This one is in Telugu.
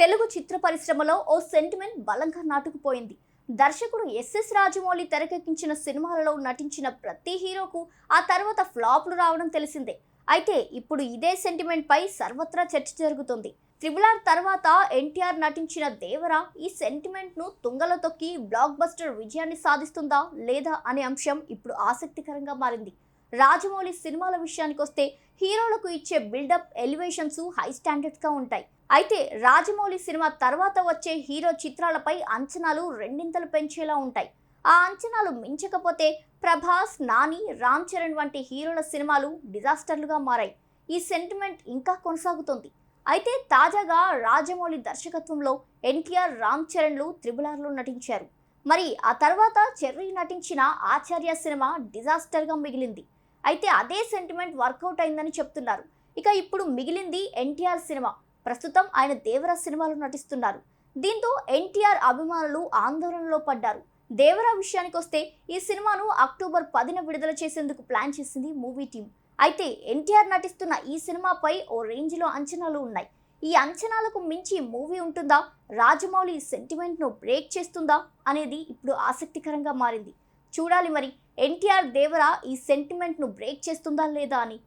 తెలుగు చిత్ర పరిశ్రమలో ఓ సెంటిమెంట్ బలంగా నాటుకుపోయింది. దర్శకుడు ఎస్ఎస్ రాజమౌళి తెరకెక్కించిన సినిమాలలో నటించిన ప్రతి హీరోకు ఆ తర్వాత ఫ్లాప్లు రావడం తెలిసిందే. అయితే ఇప్పుడు ఇదే సెంటిమెంట్పై సర్వత్రా చర్చ జరుగుతుంది. త్రిబులార్ ఆర్ తర్వాత ఎన్టీఆర్ నటించిన దేవర ఈ సెంటిమెంట్ను తుంగలో తొక్కి బ్లాక్ బస్టర్ విజయాన్ని సాధిస్తుందా లేదా అనే అంశం ఇప్పుడు ఆసక్తికరంగా మారింది. రాజమౌళి సినిమాల విషయానికి వస్తే హీరోలకు ఇచ్చే బిల్డప్ ఎలివేషన్స్ హై స్టాండర్డ్గా ఉంటాయి. అయితే రాజమౌళి సినిమా తర్వాత వచ్చే హీరో చిత్రాలపై అంచనాలు రెండింతలు పెంచేలా ఉంటాయి. ఆ అంచనాలు మించకపోతే ప్రభాస్ నాని రామ్ చరణ్ వంటి హీరోల సినిమాలు డిజాస్టర్లుగా మారాయి. ఈ సెంటిమెంట్ ఇంకా కొనసాగుతుంది. అయితే తాజాగా రాజమౌళి దర్శకత్వంలో ఎన్టీఆర్ రామ్ చరణ్లు త్రిబులార్లో నటించారు. మరి ఆ తర్వాత చెర్రీ నటించిన ఆచార్య సినిమా డిజాస్టర్గా మిగిలింది. అయితే అదే సెంటిమెంట్ వర్కౌట్ అయిందని చెప్తున్నారు. ఇక ఇప్పుడు మిగిలింది ఎన్టీఆర్ సినిమా. ప్రస్తుతం ఆయన దేవర సినిమాలో నటిస్తున్నారు. దీంతో ఎన్టీఆర్ అభిమానులు ఆందోళనలో పడ్డారు. దేవర విషయానికి వస్తే ఈ సినిమాను అక్టోబర్ పదిన విడుదల చేసేందుకు ప్లాన్ చేసింది మూవీ టీం. అయితే ఎన్టీఆర్ నటిస్తున్న ఈ సినిమాపై ఓ రేంజ్లో అంచనాలు ఉన్నాయి. ఈ అంచనాలకు మించి మూవీ ఉంటుందా? రాజమౌళి సెంటిమెంట్ను బ్రేక్ చేస్తుందా? అనేది ఇప్పుడు ఆసక్తికరంగా మారింది. చూడాలి మరి ఎన్టీఆర్ దేవర ఈ సెంటిమెంట్ను బ్రేక్ చేస్తుందా లేదా అని?